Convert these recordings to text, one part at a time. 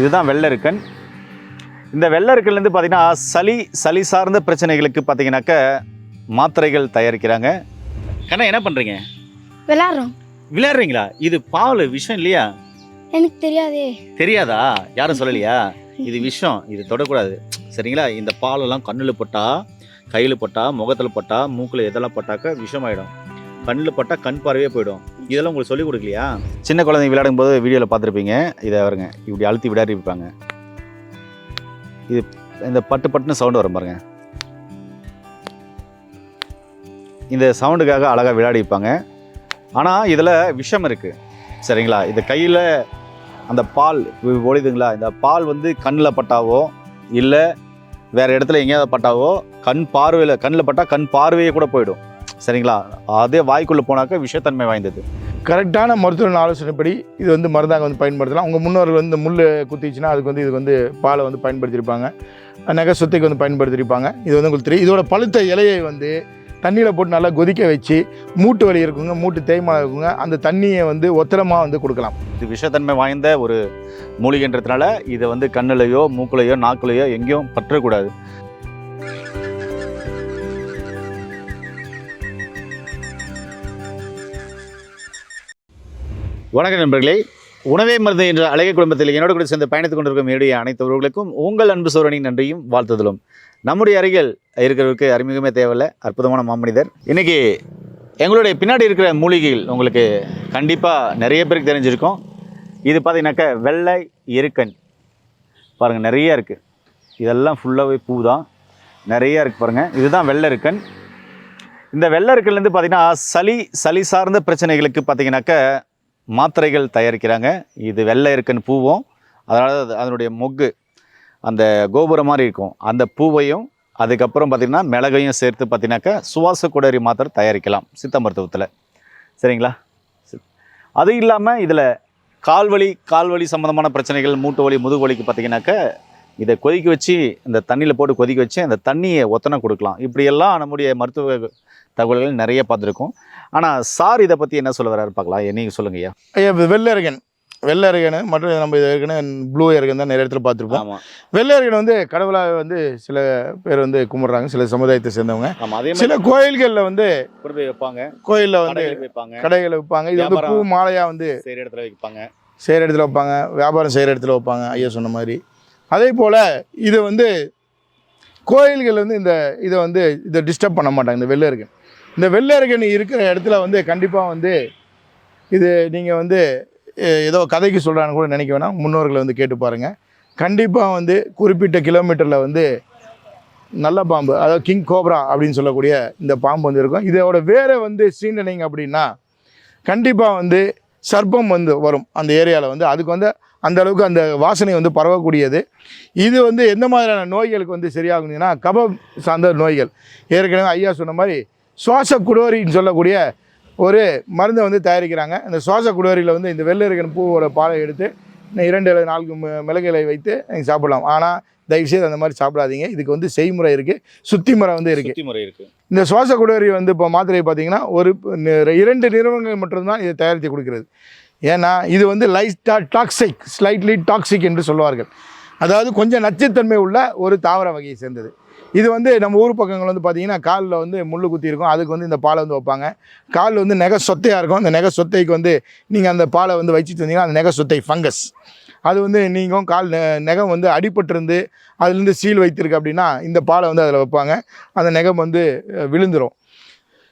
இதுதான் வெள்ளருக்கன். இந்த வெள்ளருக்கன்லேருந்து பார்த்தீங்கன்னா சளி சளி சார்ந்த பிரச்சனைகளுக்கு பார்த்தீங்கன்னாக்க மாத்திரைகள் தயாரிக்கிறாங்க. கண்ணா என்ன பண்ணுறீங்க விளாட்றோம். விளையாடுறீங்களா? இது பால் விஷம் இல்லையா? எனக்கு தெரியாதே. தெரியாதா? யாரும் சொல்லலையா? இது விஷம் இது தொடக்கூடாது. சரிங்களா? இந்த பாலெல்லாம் கண்ணில் பட்டா கையில் பட்டா முகத்தில் பட்டா மூக்கில் எதெல்லாம் பட்டாக்க விஷமாயிடும். கண்ணில் பட்டா கண் பார்வையே போயிடும். இதெல்லாம் உங்களுக்கு சொல்லிக் கொடுக்கலையா? சின்ன குழந்தைங்க விளையாடும் போது வீடியோவில் பார்த்துருப்பீங்க. இதை வருங்க இப்படி அழுத்தி விளையாடி இருப்பாங்க இது இந்த பட்டு பட்டுன்னு சவுண்டு வரும் பாருங்க. இந்த சவுண்டுக்காக அழகாக விளையாடி வைப்பாங்க ஆனால் இதில் விஷம் இருக்குது சரிங்களா? இது கையில் அந்த பால் ஒழிதுங்களா இந்த பால் வந்து கண்ணில் பட்டாவோ இல்லை வேறு இடத்துல எங்கேயாவது பட்டாவோ கண் பார்வையில் கண்ணில் பட்டால் கண் பார்வையே கூட போயிடும். சரிங்களா? அதே வாய்க்குள்ளே போனாக்க விஷத்தன்மை வாய்ந்தது. கரெக்டான மருத்துவ ஆலோசனைப்படி இது வந்து மருந்தாக வந்து பயன்படுத்தலாம். உங்கள் முன்னோர்கள் வந்து முள் குத்திச்சுன்னா அதுக்கு வந்து இதுக்கு வந்து பாலை வந்து பயன்படுத்தியிருப்பாங்க. நகை சொத்தைக்கு வந்து பயன்படுத்தியிருப்பாங்க. இது வந்து உங்களுக்கு தெரியும். இதோட பழுத்த இலையை வந்து தண்ணியில் போட்டு நல்லா கொதிக்க வச்சு மூட்டு வலி இருக்குங்க மூட்டு தேய்மானம் இருக்குங்க அந்த தண்ணியை வந்து ஒத்தரமாக வந்து கொடுக்கலாம். இது விஷத்தன்மை வாய்ந்த ஒரு மூலிகைன்றதுனால இதை வந்து கண்ணுலையோ மூக்குலையோ நாக்குலையோ எங்கேயும் பற்றக்கூடாது. வணக்க நண்பர்களே. உணவே மருந்து என்ற அழகிய குடும்பத்தில் என்னோட கூட சேர்ந்து பயணித்துக் கொண்டிருக்கும் என்னுடைய அனைத்து உங்கள் அன்பு சோழனின் நன்றியும் வாழ்த்துதலும். நம்முடைய அருகில் இருக்கிறவருக்கு அறிமுகமே தேவையில்லை. அற்புதமான மாமனிதர். இன்னைக்கு எங்களுடைய பின்னாடி இருக்கிற மூலிகைகள் உங்களுக்கு கண்டிப்பாக நிறைய பேருக்கு தெரிஞ்சிருக்கும். இது பார்த்தீங்கன்னாக்கா வெள்ளை எருக்கன். பாருங்கள் நிறைய இருக்குது இதெல்லாம் ஃபுல்லாகவே பூ தான் நிறைய இருக்குது பாருங்கள் இதுதான் வெள்ளை எருக்கன். இந்த வெள்ளை இருக்கன்லேருந்து பார்த்திங்கன்னா சளி சளி சார்ந்த பிரச்சனைகளுக்கு பார்த்தீங்கன்னாக்கா மாத்திரைகள் தயாரிக்கிறாங்க. இது வெள்ளை இருக்குன்னு பூவும் அதனால் அது- அதனுடைய மொக்கு அந்த கோபுரம் மாதிரி இருக்கும். அந்த பூவையும் அதுக்கப்புறம் பார்த்திங்கன்னா மிளகையும் சேர்த்து பார்த்தீங்கன்னாக்கா சுவாச குடரி மாத்திரை தயாரிக்கலாம் சித்த மருத்துவத்தில். சரிங்களா? அது இல்லாமல் இதில் கால்வலி கால்வலி சம்மந்தமான பிரச்சனைகள் மூட்டு வலி முதுகு வலிக்கு பார்த்தீங்கன்னாக்கா இதை கொதிக்க வச்சு இந்த தண்ணியில் போட்டு கொதிக்க வச்சு அந்த தண்ணியை ஒத்தனை கொடுக்கலாம். இப்படியெல்லாம் நம்முடைய மருத்துவ தகவல்கள் நிறைய பார்த்துருக்கோம். ஆனால் சார் இதை பற்றி என்ன சொல்ல வர்றாரு பார்க்கலாம். நீங்கள் சொல்லுங்க ஐயா. ஐயா இப்போ வெள்ளை அருகன் வெள்ளை அருகன் மற்றும் நம்ம இது ஏற்கனவே ப்ளூ அருகன் தான் நிறைய இடத்துல பார்த்துருப்போம். ஆமாம் வெள்ளை அருகன் வந்து கடவுளாக வந்து சில பேர் வந்து கும்பிட்றாங்க சில சமுதாயத்தை சேர்ந்தவங்க. சில கோயில்களில் வந்து வைப்பாங்க கோயிலில் வந்து வைப்பாங்க கடைகளை வைப்பாங்க. இது வந்து பூ. மாலையாக வந்து செய்கிற இடத்துல வைப்பாங்க. செய்கிற இடத்துல வைப்பாங்க வியாபாரம் செய்கிற இடத்துல வைப்பாங்க ஐயா சொன்ன மாதிரி. அதே போல் இது வந்து கோயில்கள் வந்து இந்த இதை வந்து இதை டிஸ்டர்ப் பண்ண மாட்டாங்க இந்த வெள்ளை இந்த வெள்ளரகணி இருக்கிற இடத்துல வந்து கண்டிப்பாக வந்து இது நீங்கள் வந்து ஏதோ கதைக்கு சொல்கிறான்னு கூட நினைக்க வேணாம். முன்னோர்களை வந்து கேட்டு பாருங்கள் கண்டிப்பாக வந்து குறிப்பிட்ட கிலோமீட்டரில் வந்து நல்ல பாம்பு அதாவது கிங் கோப்ரா அப்படின்னு சொல்லக்கூடிய இந்த பாம்பு வந்து இருக்கும். இதோட வேறு வந்து சீண்டனிங் அப்படின்னா கண்டிப்பாக வந்து சர்ப்பம் வந்து வரும் அந்த ஏரியாவில் வந்து. அதுக்கு வந்து அந்த அளவுக்கு அந்த வாசனை வந்து பரவக்கூடியது. இது வந்து எந்த மாதிரியான நோய்களுக்கு வந்து சரியாகுதுன்னா கபம் சார்ந்த நோய்கள். ஏற்கனவே ஐயா சொன்ன மாதிரி சுவாச குடோரின்னு சொல்லக்கூடிய ஒரு மருந்தை வந்து தயாரிக்கிறாங்க. அந்த சுவாச குடோரியில் வந்து இந்த வெள்ளை இருக்கிற பூவோட பாலை எடுத்து இரண்டு அல்லது நான்கு மிளகுகளை வைத்து நீங்கள் சாப்பிடலாம். ஆனால் தயவுசெய்து அந்த மாதிரி சாப்பிடாதீங்க. இதுக்கு வந்து செய்முறை இருக்குது சுத்தி முறை வந்து இருக்குது முறை இருக்கு. இந்த சுவாச குடோரி வந்து இப்போ மாத்திரையை பார்த்தீங்கன்னா ஒரு இரண்டு நிறுவனங்கள் மட்டும்தான் இதை தயாரித்து கொடுக்கிறது. ஏன்னா இது வந்து லைட்டா டாக்ஸிக் ஸ்லைட்லி டாக்ஸிக் என்று சொல்வார்கள். அதாவது கொஞ்சம் நச்சுத்தன்மை உள்ள ஒரு தாவர வகையை சேர்ந்தது. இது வந்து நம்ம ஊர் பக்கங்கள் வந்து பார்த்தீங்கன்னா காலில் வந்து முள்ளு குத்தி இருக்கும். அதுக்கு வந்து இந்த பாலை வந்து வைப்பாங்க. காலில் வந்து நெகை சொத்தையாக இருக்கும். அந்த நெகை சொத்தைக்கு வந்து நீங்கள் அந்த பாலை வந்து வச்சுட்டு வந்தீங்கன்னா அந்த நெகை சொத்தை ஃபங்கஸ். அது வந்து நீங்கள் கால் நெ- நெகம் வந்து அடிபட்டிருந்து அதுலேருந்து சீல் வைத்திருக்கு அப்படின்னா இந்த பாலை வந்து அதில் வைப்பாங்க. அந்த நெகம் வந்து விழுந்துடும்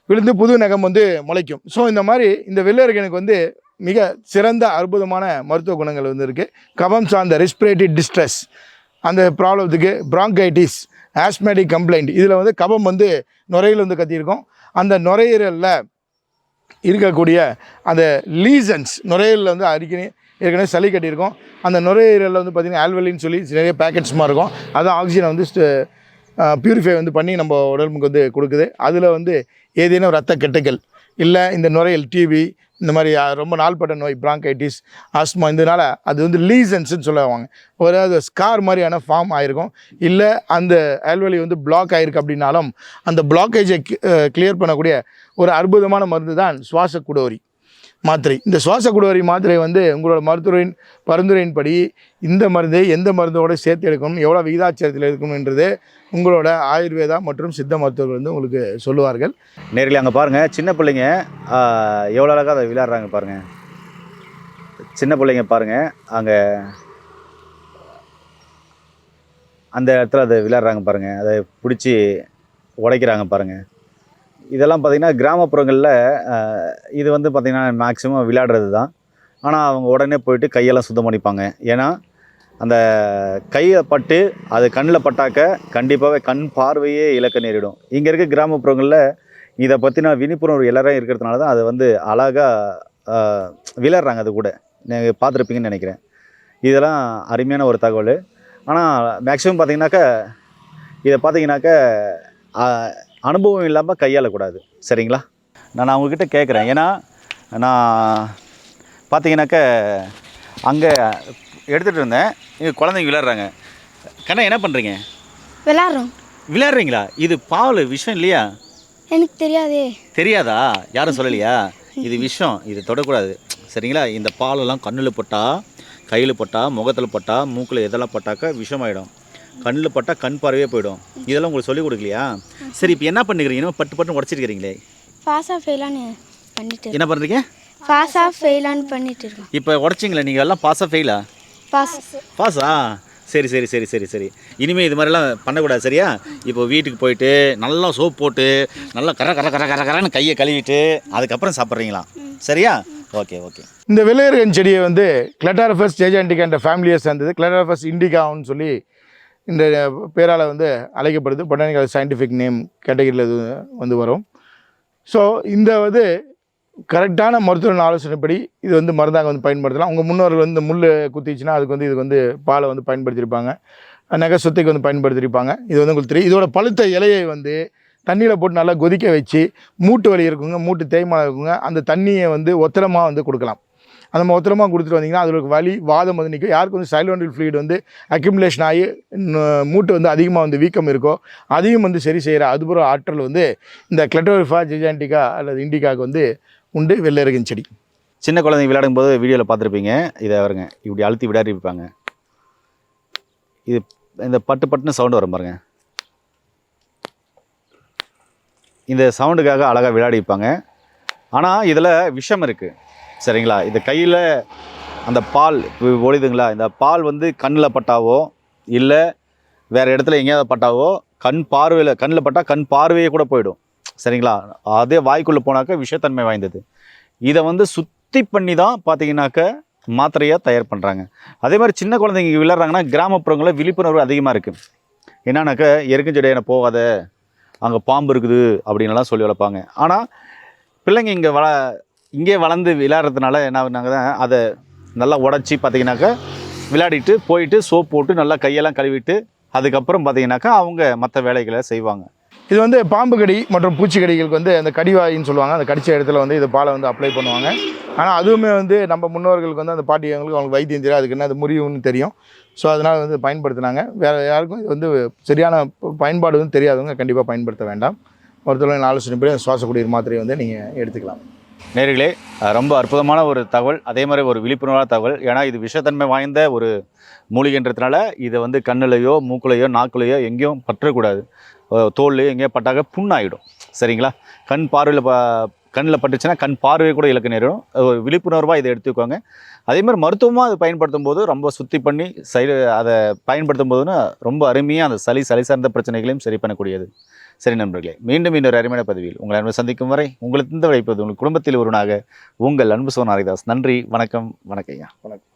விழுந்து புது நகம் வந்து முளைக்கும். ஸோ இந்த மாதிரி இந்த வெள்ளரிக்கனுக்கு வந்து மிக சிறந்த அற்புதமான மருத்துவ குணங்கள் வந்து இருக்குது கபம் சார்ந்த ரெஸ்பிரேட்டரி டிஸ்ட்ரெஸ் அந்த ப்ராப்ளத்துக்கு ப்ராங்கைட்டிஸ் ஆஸ்மேட்டிக் கம்ப்ளைண்ட் இதில் வந்து கபம் வந்து நுரையில் வந்து கத்தியிருக்கும். அந்த நுரையீரலில் இருக்கக்கூடிய அந்த லீசன்ஸ் நுரையீரலில் வந்து அடிக்கடி ஏற்கனவே சளி கட்டியிருக்கும். அந்த நுரையீரலில் வந்து பார்த்திங்கன்னா ஆல்வெலின்னு சொல்லி நிறைய பேக்கெட்ஸ்மாக இருக்கும். அதான் ஆக்சிஜனை வந்து பியூரிஃபை வந்து பண்ணி நம்ம உடம்புக்கு வந்து கொடுக்குது. அதில் வந்து ஏதேனும் ரத்த கெட்டுக்கள் இல்லை இந்த நுரையல் டிவி இந்த மாதிரி ரொம்ப நாள்பட்ட நோய் பிராங்கைட்டிஸ் ஆஸ்மா இதனால் அது வந்து லீசன்ஸ்னு சொல்லுவாங்க. ஒரு அது ஸ்கார் மாதிரியான ஃபார்ம் ஆகிருக்கும் இல்லை அந்த ஆல்வலி வந்து பிளாக் ஆகிருக்கு அப்படின்னாலும் அந்த பிளாக்கேஜை கிளியர் பண்ணக்கூடிய ஒரு அற்புதமான மருந்து தான் சுவாச குடோரி. மாத்திரை. இந்த சுவாச குடுவரி மாத்திரை வந்து உங்களோட மருத்துவரின் பரிந்துரையின்படி இந்த மருந்தை எந்த மருந்தோடு சேர்த்து எடுக்கணும் எவ்வளோ விகிதாச்சாரத்தில் இருக்கணும்ன்றது உங்களோட ஆயுர்வேதா மற்றும் சித்த மருத்துவர்கள் வந்து உங்களுக்கு சொல்லுவார்கள். நேரில் அங்கே பாருங்கள் சின்ன பிள்ளைங்க எவ்வளோ அழகாக அதை விளையாடுறாங்க பாருங்கள் சின்ன பிள்ளைங்க பாருங்கள் அங்கே அந்த இடத்துல அதை விளையாடுறாங்க பாருங்கள் அதை பிடிச்சி உடைக்கிறாங்க பாருங்கள் இதெல்லாம் பார்த்திங்கன்னா கிராமப்புறங்களில் இது வந்து பார்த்திங்கன்னா மேக்ஸிமம் விளையாடுறது தான் ஆனால் அவங்க உடனே போயிட்டு கையெல்லாம் சுத்தம் பண்ணிப்பாங்க. ஏன்னா அந்த கையை பட்டு அது கண்ணில் பட்டாக்க கண்டிப்பாகவே கண் பார்வையே இழக்க நேரிடும். இங்கே இருக்க கிராமப்புறங்களில் இதை பற்றின விழிப்புணர்வு எல்லாரும் இருக்கிறதுனால தான் அதை வந்து அழகாக விளையாடுறாங்க அது கூட. நீங்கள் பார்த்துருப்பீங்கன்னு நினைக்கிறேன். இதெல்லாம் அருமையான ஒரு தகவல். ஆனால் மேக்ஸிமம் பார்த்திங்கனாக்கா இதை பார்த்திங்கனாக்கா அனுபவம் இல்லாமல் கையாளக்கூடாது. சரிங்களா? நான் அவங்கக்கிட்ட கேட்குறேன் ஏன்னா நான் பார்த்தீங்கன்னாக்க அங்கே எடுத்துகிட்டு இருந்தேன் இங்கே குழந்தைங்க விளையாடுறாங்க. கண்ணா என்ன பண்ணுறீங்க விளாட்றோம் விளையாடுறீங்களா? இது பாவல் விஷயம் இல்லையா? எனக்கு தெரியாதே. தெரியாதா? யாரும் சொல்லலையா? இது விஷம் இது தொடக்கூடாது. சரிங்களா? இந்த பாலெல்லாம் கண்ணில் பட்டால் கையில் பட்டால் முகத்தில் பட்டால் மூக்கில் எதெல்லாம் பட்டாக்கா விஷமாயிடும். கண்ணில் பட்டால் கண் பார்வையே போயிடும். இதெல்லாம் உங்களுக்கு சொல்லிக் கொடுக்கலையா? சரி இப்போ என்ன பண்ணுறீங்க பட்டு பட்டு உடச்சிருக்கிறீங்களே. பாஸா ஃபெயிலான்னு பண்ணிட்டு என்ன பண்ணுறீங்க பாஸா ஃபெயிலான்னு பண்ணிட்டு இருக்கோம். இப்போ உடச்சிங்களே நீங்கள் எல்லாம் பாஸாக ஃபெயிலா பாஸ் பாஸா சரி சரி சரி சரி சரி. இனிமேல் இது மாதிரிலாம் பண்ணக்கூடாது சரியா? இப்போ வீட்டுக்கு போயிட்டு நல்லா சோப் போட்டு நல்லா கர கர கர கர கரன்னு கையை கழுவிட்டு அதுக்கப்புறம் சாப்பிட்றீங்களா? சரியா? Okay okay. இந்த வெள்ளையர்கன் செடியை வந்து கிளட்டாரஃபஸ் ஜேஜாண்டிகா என்ற ஃபேமிலியை சேர்ந்தது. கிளட்டாரஃபஸ் இண்டிகான்னு சொல்லி இந்த பேரால் வந்து அழைக்கப்படுது. பொட்டானிக்கல் சயின்டிஃபிக் நேம் கேட்டகரியில் இது வந்து வரும். ஸோ இந்த வந்து கரெக்டான மருத்துவ ஆலோசனைப்படி இது வந்து மருந்தாக வந்து பயன்படுத்தலாம். உங்கள் முன்னோர்கள் வந்து முள் குத்திச்சுன்னா அதுக்கு வந்து இதுக்கு வந்து பாலை வந்து பயன்படுத்தியிருப்பாங்க. நகை சொத்துக்கு வந்து பயன்படுத்தியிருப்பாங்க. இது வந்து உங்களுக்கு தெரியும். இதோட பழுத்த இலையை வந்து தண்ணியில் போட்டு நல்லா கொதிக்க வச்சு மூட்டு வலி இருக்குங்க மூட்டு தேய்மானம் இருக்குங்க. அந்த தண்ணியை வந்து ஒத்தரமாக வந்து கொடுக்கலாம். அந்த மொத்தமாக கொடுத்துட்டு வந்தீங்கன்னா அதில் வலி வாதம் வந்து நிற்கும் யாருக்கு வந்து சைலோண்டில் ஃப்ளூயிட் வந்து அக்யூமுலேஷன் ஆகி மூட்டு வந்து அதிகமாக வந்து வீக்கம் இருக்கோ அதையும் வந்து சரி செய்கிற அதுபுற ஆற்றல் வந்து இந்த கிளட்டோரிஃபா ஜிஜாண்டிகா அல்லது இண்டிகாவுக்கு வந்து உண்டு வெள்ளரிகன் செடி. சின்ன குழந்தைங்க விளையாடும் போது வீடியோவில் பார்த்துருப்பீங்க. இதை வருங்க இப்படி அழுத்தி விளையாடி இருப்பாங்க இது இந்த பட்டு பட்டுன்னு சவுண்டு வரும் பாருங்க. இந்த சவுண்டுக்காக அழகாக விளையாடிப்பாங்க ஆனால் இதில் விஷம் இருக்குது சரிங்களா? இந்த கையில் அந்த பால் ஒழிதுங்களா இந்த பால் வந்து கண்ணில் பட்டாவோ இல்லை வேறு இடத்துல எங்கேயாவது பட்டாவோ கண் பார்வையில் கண்ணில் பட்டால் கண் பார்வையே கூட போயிடும். சரிங்களா? அதே வாய்க்குள்ளே போனாக்க விஷத்தன்மை வாய்ந்தது. இதை வந்து சுத்தி பண்ணி தான் பார்த்தீங்கன்னாக்க மாத்திரையாக தயார் பண்ணுறாங்க அதே மாதிரி சின்ன குழந்தைங்க விளையாடுறாங்கன்னா கிராமப்புறங்களில் விழிப்புணர்வு அதிகமாக இருக்குது என்னன்னாக்க எருக்கஞ்செடியான போகாத அங்கே பாம்பு இருக்குது அப்படின்லாம் சொல்லி வளர்ப்பாங்க. ஆனால் பிள்ளைங்க இங்கே வள இங்கே வளர்ந்து விளையாடுறதுனால என்ன பண்ணாங்க தான் அதை நல்லா உடச்சி பார்த்தீங்கன்னாக்கா விளையாடிட்டு போயிட்டு சோப் போட்டு நல்லா கையெல்லாம் கழுவிட்டு அதுக்கப்புறம் பார்த்தீங்கன்னாக்கா அவங்க மற்ற வேலைகளை செய்வாங்க. இது வந்து பாம்பு கடி மற்றும் பூச்சிக்கடிகளுக்கு வந்து அந்த கடிவாயின்னு சொல்லுவாங்க. அந்த கடிச்ச இடத்துல வந்து இது பாலை வந்து அப்ளை பண்ணுவாங்க. ஆனால் அதுவுமே வந்து நம்ம முன்னோர்களுக்கு வந்து அந்த பாட்டியவங்களுக்கு அவங்களுக்கு வைத்தியம் தெரியும் அதுக்கு என்ன அது முறிவுன்னு தெரியும். ஸோ அதனால் வந்து பயன்படுத்தினாங்க. வேறு யாருக்கும் இது வந்து சரியான பயன்பாடு வந்து தெரியாதவங்க கண்டிப்பாக பயன்படுத்த வேண்டாம். ஒருத்தவங்க ஆலோசனைப்படி அந்த சுவாச குடிநீர் மாத்திரையை வந்து நீங்கள் எடுத்துக்கலாம். நேர்களே ரொம்ப அற்புதமான ஒரு தகவல் அதே மாதிரி ஒரு விழிப்புணர்வான தகவல். ஏன்னா இது விஷத்தன்மை வாய்ந்த ஒரு மூலிகைன்றதுனால இதை வந்து கண்ணுலையோ மூக்குலையோ நாக்குலையோ எங்கேயும் பற்றக்கூடாது. தோல்லையோ எங்கேயோ பட்டாக்க புண்ணாயிடும். சரிங்களா? கண் பார்வையில் ப கண்ணில் பட்டுச்சுன்னா கண் பார்வை கூட இலக்கு நேரிடும். ஒரு விழிப்புணர்வாக இதை எடுத்துக்கோங்க. அதே மாதிரி மருத்துவமாக அதை பயன்படுத்தும் போது ரொம்ப சுத்தி பண்ணி சை அதை பயன்படுத்தும் போதுன்னா ரொம்ப அருமையாக அந்த சளி சளி சார்ந்த பிரச்சனைகளையும் சரி பண்ணக்கூடியது. சரி நண்பர்களே மீண்டும் இன்னொரு அருமையான பதவியில் உங்களை அன்பு சந்திக்கும் வரை உங்களுக்கு இந்த வைப்பது உங்கள் குடும்பத்தில் ஒருவனாக உங்கள் அன்பு சோன் ஹரிதாஸ். நன்றி வணக்கம் வணக்கம் ஐயா. வணக்கம்.